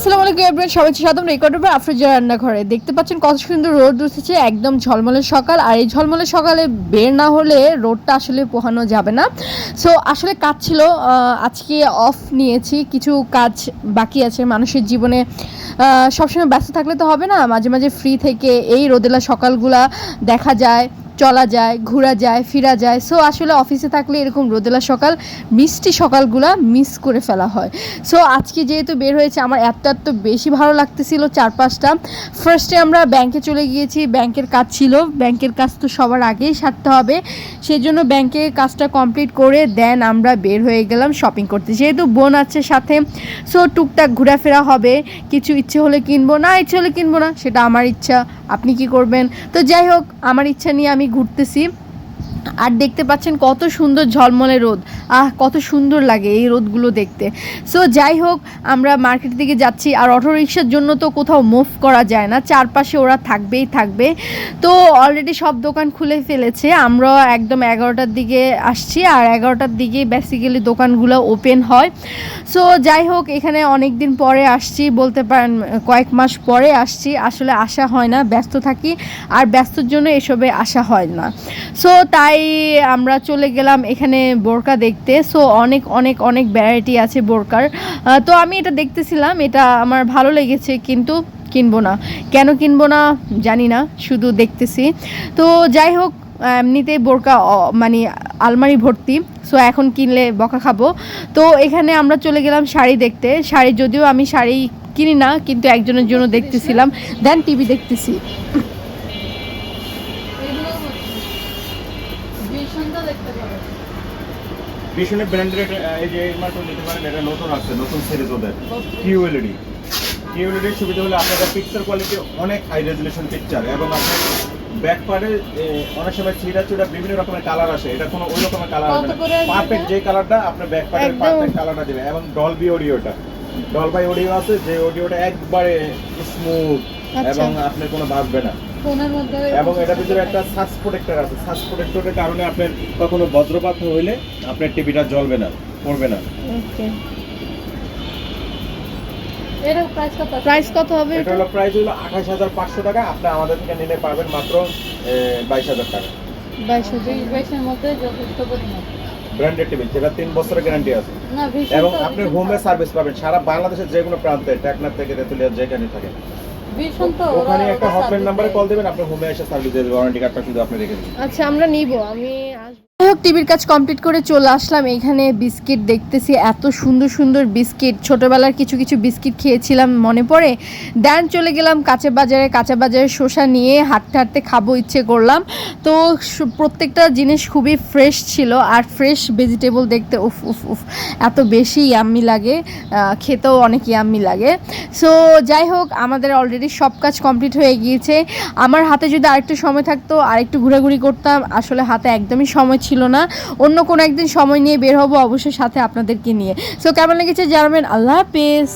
আসসালামু আলাইকুম এভরিওয়ান সবাই সাদম রেকর্ড হবে আফরোজা রান্নাঘরে। দেখতে পাচ্ছেন কত সুন্দর রোদ উঠেছে, একদম ঝলমলে সকাল। আর এই ঝলমলে সকালে বের না হলে রোদটা আসলে পোহানো যাবে না। সো আসলে কাজ ছিল আজকে অফ নিয়েছি। কিছু কাজ বাকি আছে মানুষের জীবনে। সবসময় ব্যস্ত থাকলে তো হবে না। মাঝে মাঝে ফ্রি থেকে এই রোদেলা সকালগুলা দেখা যায়। চলা যায়, ঘোরা যায়, ফিরা যায়। সো আসলে অফিসে থাকলে এরকম রোদেলা সকাল, মিষ্টি সকালগুলা মিস করে ফেলা হয়। সো আজকে যেহেতু বের হয়েছে, আমার এত এত বেশি ভালো লাগতেছিল চার পাঁচটা ফার্স্টে আমরা ব্যাংকে চলে গিয়েছি ব্যাংকের কাজ ছিল। ব্যাংকের কাজ তো সবার আগেই সারতে হবে। সেই জন্য ব্যাংকের কাজটা কমপ্লিট করে দেন আমরা বের হয়ে গেলাম শপিং করতে। যেহেতু বোন আছে সাথে সো টুকটাক ঘোরাফেরা হবে। কিছু ইচ্ছে হলে কিনবো, না ইচ্ছে হলে কিনবো না, সেটা আমার ইচ্ছা। আপনি কি করবেন? তো যাই হোক আমার ইচ্ছা নিয়ে আমি ঘুরতেছি। আর দেখতে পাচ্ছেন কত সুন্দর ঝলমলে রোদ। আহ, কত সুন্দর লাগে এই রোদগুলো দেখতে। সো যাই হোক, আমরা মার্কেট দিকে যাচ্ছি। আর অটো রিক্সার জন্য তো কোথাও মুভ করা যায় না। চারপাশে ওরা থাকবেই, থাকবে। তো অলরেডি সব দোকান খুলে ফেলেছে। আমরা একদম এগারোটার দিকে আসছি। আর এগারোটার দিকে বেসিক্যালি দোকানগুলো ওপেন হয়। সো যাই হোক, এখানে অনেক দিন পরে আসছি। বলতে পারেন, কয়েক মাস পরে আসছি। আসলে আসা হয় না, ব্যস্ত থাকি। আর ব্যস্তর জন্য এসবে আসা হয় না। সো তাই আমরা চলে গেলাম এখানে বোরকা দেখতে। সো অনেক অনেক অনেক ভ্যারাইটি আছে বোরকার। তো আমি এটা দেখতেছিলাম, এটা আমার ভালো লেগেছে, কিন্তু কিনবো না। কেন কিনবো না জানি না, শুধু দেখতেছি। তো যাই হোক এমনিতে বোরকা মানে আলমারি ভর্তি। সো এখন কিনলে বকা খাব। তো এখানে আমরা চলে গেলাম শাড়ি দেখতে। শাড়ি যদিও আমি শাড়ি কিনি না, কিন্তু একজনের জন্য দেখতেছিলাম। দেন টিভি দেখতেছি। ভীষণ ব্র্যান্ডের একটা এই যে স্মার্টফোন নিতে পারেন এটা নতুন আসছে নতুন সিরিজ ওদের। কিউএলইডি কিউএলইডির সুবিধা হলো আপনাদের পিকচার কোয়ালিটি অনেক হাই রেজুলেশন পিকচার এবং আপনার ব্যাক পার্টে অনেক সময় চিরা চুরা বিভিন্ন রকমের কালার আসে এটা কোনো ওই রকমের কালার আসবে পারফেক্ট যে কালারটা আপনার ব্যাক একদম। পারফেক্ট কালারটা দেবে এবং ডলবি অডিওটা ডলবাই অডিও আছে যে অডিওটা একবারে স্মুথ। এবং আপনার কোনো বাজবে না। ফোনের মধ্যে এবং এটার ভিতরে একটা সাস প্রোটেক্টর আছে। সাস প্রোটেক্টরের কারণে আপনার কখনো বজ্রপাত হইলে আপনার টিভিটা জ্বলবে না পড়বে না। ওকে। এর প্রাইস কত প্রাইস কত হবে এটা হলো প্রাইস হলো আঠাশ হাজার পাঁচশো টাকা। আপনি আমাদের থেকে নিলে পাবেন মাত্র বাইশ হাজার টাকা। বাইশ হাজার। মধ্যে যথেষ্ট পরিমাণ। ব্র্যান্ডেড টিভি যেটা তিন বছরের গ্যারান্টি আছে। এবং আপনি হোমে সার্ভিস পাবেন। সারা বাংলাদেশের যে কোনো প্রান্তে টেকনাফ থেকে তেতুলিয়া যেখানে তো ওখানে একটা হটলাইন নাম্বারে কল দেবেন আপনার হোমে এসে সার্ভিস দেবে ওয়ারেন্টি কার্ডটা শুধু আপনি রেখে দিন আচ্ছা আমরা নিব আমি আসব। হোক, টিভির কাজ কমপ্লিট করে চলে আসলাম। এখানে বিস্কিট দেখতেছি, এত সুন্দর সুন্দর বিস্কিট। ছোটবেলার কিছু কিছু বিস্কিট খেয়েছিলাম, মনে পড়ে? দেন চলে গেলাম কাঁচা বাজারে কাঁচা বাজারে শসা নিয়ে হাঁটতে হাঁটতে খাব ইচ্ছে করলাম। তো প্রত্যেকটা জিনিস খুবই ফ্রেশ ছিল, আর ফ্রেশ ভেজিটেবল দেখতে উফ উফ উফ, এত বেশি ইয়াম্মি লাগে। খেতেও অনেক ইয়াম্মি লাগে। সো যাই হোক, আমাদের অলরেডি সব কাজ কমপ্লিট হয়ে গিয়েছে। আমার হাতে যদি আরেকটু সময় থাকতো, আরেকটু ঘোরাঘুরি করতাম, আসলে হাতে একদমই সময় ছিল না। অন্য কোনো একদিন সময় নিয়ে বের হব অবশ্যই সাথে আপনাদেরকে নিয়ে। সো কেমন লেগেছে জানাবেন? আল্লাহ হাফেজ।